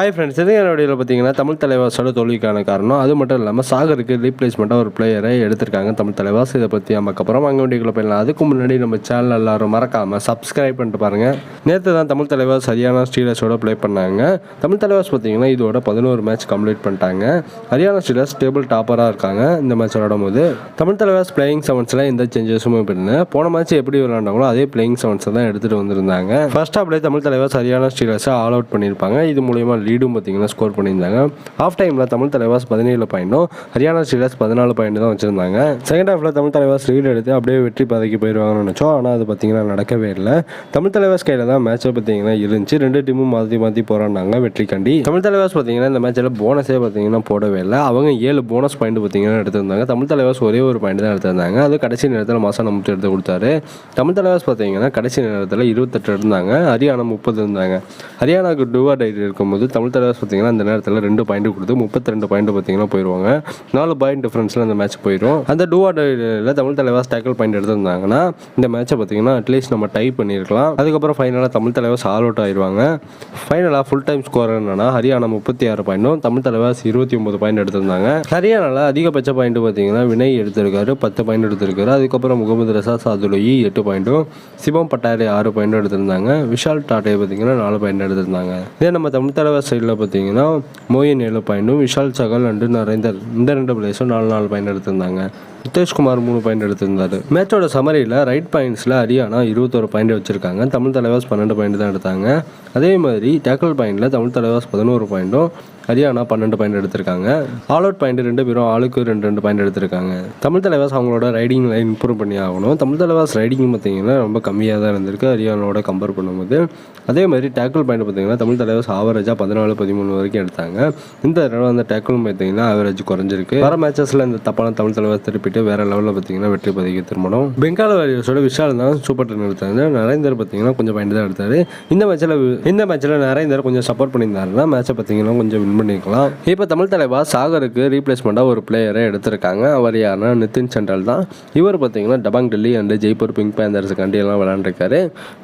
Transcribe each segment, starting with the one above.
Hi friends இது வீடியோவில் பார்த்தீங்கன்னா தமிழ் தலைவாஸோட தோல்விக்கான காரணம். அது மட்டும் இல்லாமல் சாகருக்கு ரீப்ளேஸ்மெண்ட்டாக ஒரு பிளேயரை எடுத்திருக்காங்க தமிழ் தலைவாஸ் இதை பற்றி நமக்கு அப்புறம் அங்கே வண்டிக்குள்ளே போயிடலாம். அதுக்கு முன்னாடி நம்ம சேனல் எல்லாரும் மறக்காமல் சப்ஸ்கிரைப் பண்ணிட்டு பாருங்கள் நேற்று தான் தமிழ் தலைவாஸ் ஹரியானா ஸ்டீலர்ஸோட ப்ளே பண்ணாங்க. தமிழ் தலைவாஸ் பார்த்தீங்கன்னா இதோட பதினோரு மேட்ச் கம்ப்ளீட் பண்ணிட்டாங்க. ஹரியானா ஸ்டீலர்ஸ் டேபிள் டாப்பராக இருக்காங்க இந்த மேட்ச் விளாடும் போது தமிழ் தலைவாஸ் பிளேயிங் செவன்ஸில் எந்த சேஞ்சஸுமே பண்ணல போன மேட்ச் எப்படி விளாண்டாங்களோ அதே பிளேயிங் செவன்ஸை தான் எடுத்துகிட்டு வந்திருந்தாங்க. ஃபர்ஸ்ட் ஹாப்லேயே தமிழ் தலைவாஸ் ஹரியானா ஸ்டீலர்ஸை ஆல் அவுட் பண்ணியிருப்பாங்க. இது மூலியமாக லீடும் பார்த்தீங்கன்னா ஸ்கோர் பண்ணியிருந்தாங்க. ஆஃப் டைமில் தமிழ் தலைவாஸ் பதினேழு பாயிண்டும் ஹரியானா ஸ்டீலர்ஸ் பதினாலு பாயிண்ட் தான் வச்சிருந்தாங்க. செகண்ட் ஹாஃபில் தமிழ் தலைவாஸ் லீட் எடுத்து அப்படியே வெற்றி பதவிக்கு போயிடுவாங்கன்னு நினச்சோம். ஆனால் அது பார்த்தீங்கன்னா நடக்கவே இல்லை. தமிழ் தலைவாஸ் கையில் தான் மேட்ச்சை பார்த்தீங்கன்னா இருந்துச்சு. ரெண்டு டீமும் மாற்றி மாற்றி போராடினாங்க வெற்றி கண்டி. தமிழ் தலைவாஸ் பார்த்தீங்கன்னா இந்த மேட்ச்சில் போனஸே பார்த்தீங்கன்னா போடவே இல்லை. அவங்க ஏழு போனஸ் பாயிண்ட் பார்த்தீங்கன்னா எடுத்திருந்தாங்க. தமிழ் தலைவாஸ் ஒரே ஒரு பாயிண்ட் தான் எடுத்திருந்தாங்க. அது கடைசி நேரத்தில் மாசம் நம்பிட்டு எடுத்து கொடுத்தாரு. தமிழ் தலைவாஸ் பார்த்தீங்கன்னா கடைசி நேரத்தில் இருபத்தெட்டு இருந்தாங்க. ஹரியானா முப்பது இருந்தாங்க. ஹரியானாவுக்கு டூவா டைரி இருக்கும்போது தமிழ் தலைவாஸ் பார்த்தீங்கன்னா அந்த நேரத்தில் ரெண்டு பாயிண்ட் கொடுத்து முப்பத்தி ரெண்டு பாயிண்ட் பார்த்தீங்கன்னா போயிடுவாங்க நாலு பாயிண்ட் டிஃப்ரென்ஸில் அந்த மேட்ச் போயிடும். அந்த டூ ஆர்டரில் தமிழ் தலைவாஸ் டேக்கிள் பாயிண்ட் எடுத்திருந்தாங்கன்னா இந்த மேட்ச்சை பார்த்தீங்கன்னா அட்லீஸ்ட் நம்ம டைப் பண்ணியிருக்கலாம். அதுக்கப்புறம் ஃபைனலாக தமிழ் தலைவாஸ் ஆல் அவுட் ஆயிடுவாங்க ஃபைனலாக ஃபுல் டைம் ஸ்கோர் என்னன்னா ஹரியானா முப்பத்தி ஆறு பாயிண்டும் தமிழ் தலைவாஸ் இருபத்தி ஒன்பது பாயிண்ட் எடுத்திருந்தாங்க. ஹரியானாவில் அதிகபட்ச பாயிண்ட் பார்த்தீங்கன்னா வினய் எடுத்திருக்காரு பத்து பாயிண்ட் எடுத்திருக்காரு. அதுக்கப்புறம் முகமது ரசா சாதுலோயி எட்டு பாயிண்ட்டும் சிவம் பட்டாரி ஆறு பாயிண்ட் எடுத்திருந்தாங்க. விஷால் டாட்டே பார்த்தீங்கன்னா நாலு பாயிண்ட் எடுத்திருந்தாங்க. இதே நம்ம தமிழ் தலைவர் சைடில் பார்த்தீங்கன்னா மோயின் ஏழு பாயிண்டும் விஷால் சகல் அண்டு நரேந்தர் இந்த ரெண்டு பிளேஸும் நாலு நாலு பாயிண்ட் எடுத்திருந்தாங்க. நிதேஷ்குமார் மூணு பாயிண்ட் எடுத்திருந்தார். மேட்சோட சமரியில் ரைட் பாயிண்ட்ஸில் ஹரியானா இருபத்தொரு பாயிண்ட் வச்சுருக்காங்க. தமிழ் தலைவாஸ் பன்னெண்டு பாயிண்ட் தான் எடுத்தாங்க. அதே மாதிரி டேக்கல் பாயிண்டில் தமிழ் தலைவாஸ் பதினோரு பாயிண்ட்டும் ஹரியானா பன்னெண்டு பாயிண்ட் எடுத்திருக்காங்க. ஆல் அவுட் பாயிண்ட் ரெண்டு பேரும் ஆளுக்கு ரெண்டு ரெண்டு பாயிண்ட் எடுத்திருக்காங்க. தமிழ் தலைவாஸ் அவங்களோட ரைடிங் லைன் இம்ப்ரூவ் பண்ணி ஆகணும். தமிழ் தலைவாஸ் ரைடிங் பார்த்தீங்கன்னா ரொம்ப கம்மியாக தான் இருந்திருக்கு. ஹரியானாவோட கம்பேர் பண்ணும்போது. அதே மாதிரி டேக்கிள் பாயிண்ட் பார்த்தீங்கன்னா தமிழ் தலைவாஸ் ஆவரேஜாக பதினாலு பதிமூணு வரைக்கும் எடுத்தாங்க. இந்த தடவை அந்த டேக்கிள் பார்த்தீங்கன்னா ஆவரேஜ் குறைஞ்சிருக்கு. வர மேட்சஸில் இந்த தப்பான தமிழ் தலைவாஸ் திருப்பிட்டு வேற லெவலில் பார்த்தீங்கன்னா வெற்றி பதிக்க திரும்பணும் பெங்கால் வாரியர்ஸோட விஷால் தான் சூப்பர் டென் எடுத்தாங்க. நரேந்தர் பார்த்தீங்கன்னா கொஞ்சம் பாயிண்ட் தான் எடுத்தாரு. இந்த மேட்ச்சில் இந்த மேட்ச்சில் நரேந்தர் கொஞ்சம் சப்போர்ட் பண்ணியிருந்தாருன்னா மேட்சை பார்த்தீங்கன்னா கொஞ்சம் வின் பண்ணியிருக்கலாம் இப்போ தமிழ் தலைவா சாகருக்கு ரீப்ளேஸ்மெண்ட்டாக ஒரு பிளேயரை எடுத்திருக்காங்க. அவர் யாருன்னா நிதின் சென்ட்ரல் தான். இவர் பார்த்தீங்கன்னா Dabang Delhi and Jaipur pink panthers கண்டியெல்லாம் விளையாண்டுருக்காரு.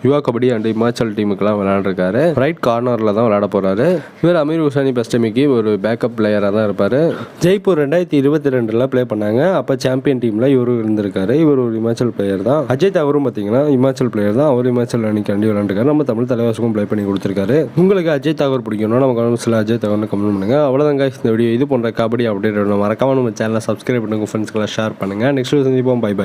யுவா கபடி அண்டு இமாச்சல் டீமுக்கெல்லாம் விளையாண்டுருக்காரு. ரைட் கார்னரில் தான் விளையாட போகிறாரு இவர் அமீர் ஹுசானி பெஸ்டமிக்கு ஒரு பேக்கப் பிளேயராக தான் இருப்பார். ஜெய்ப்பூர் ரெண்டாயிரத்தி இருபத்தி ரெண்டில் ப்ளே பண்ணாங்க. அப்போ சாம்பியன் டீமில் இவரு இருந்திருக்காரு. இவர் ஒரு இமாச்சல் பிளேயர் தான். அஜய் அவரும் பார்த்தீங்கன்னா இமாச்சல் பிளேயர் தான். அவர் இமாச்சல் அணிக்காண்டி விளையாண்டுருக்காரு. நம்ம தமிழ் தலைவாசுக்கும் ப்ளே பண்ணி கொடுத்துருக்காரு. உங்களுக்கு அஜய் தாகூர் பிடிக்கணும்னா நம்ம கவனம் அஜய் தாகூர்னு கமெண்ட் பண்ணுங்க. அவ்வளோதாங்க இந்த வீடியோ இது போன்ற கபடி அப்டேட் மறக்காம நம்ம சேனலை சப்ஸ்கிரைப் பண்ணுங்க. ஃப்ரெண்ட்ஸ்க்கெல்லாம் ஷேர் பண்ணுங்க. நெக்ஸ்ட் சந்திப்போம். Bye bye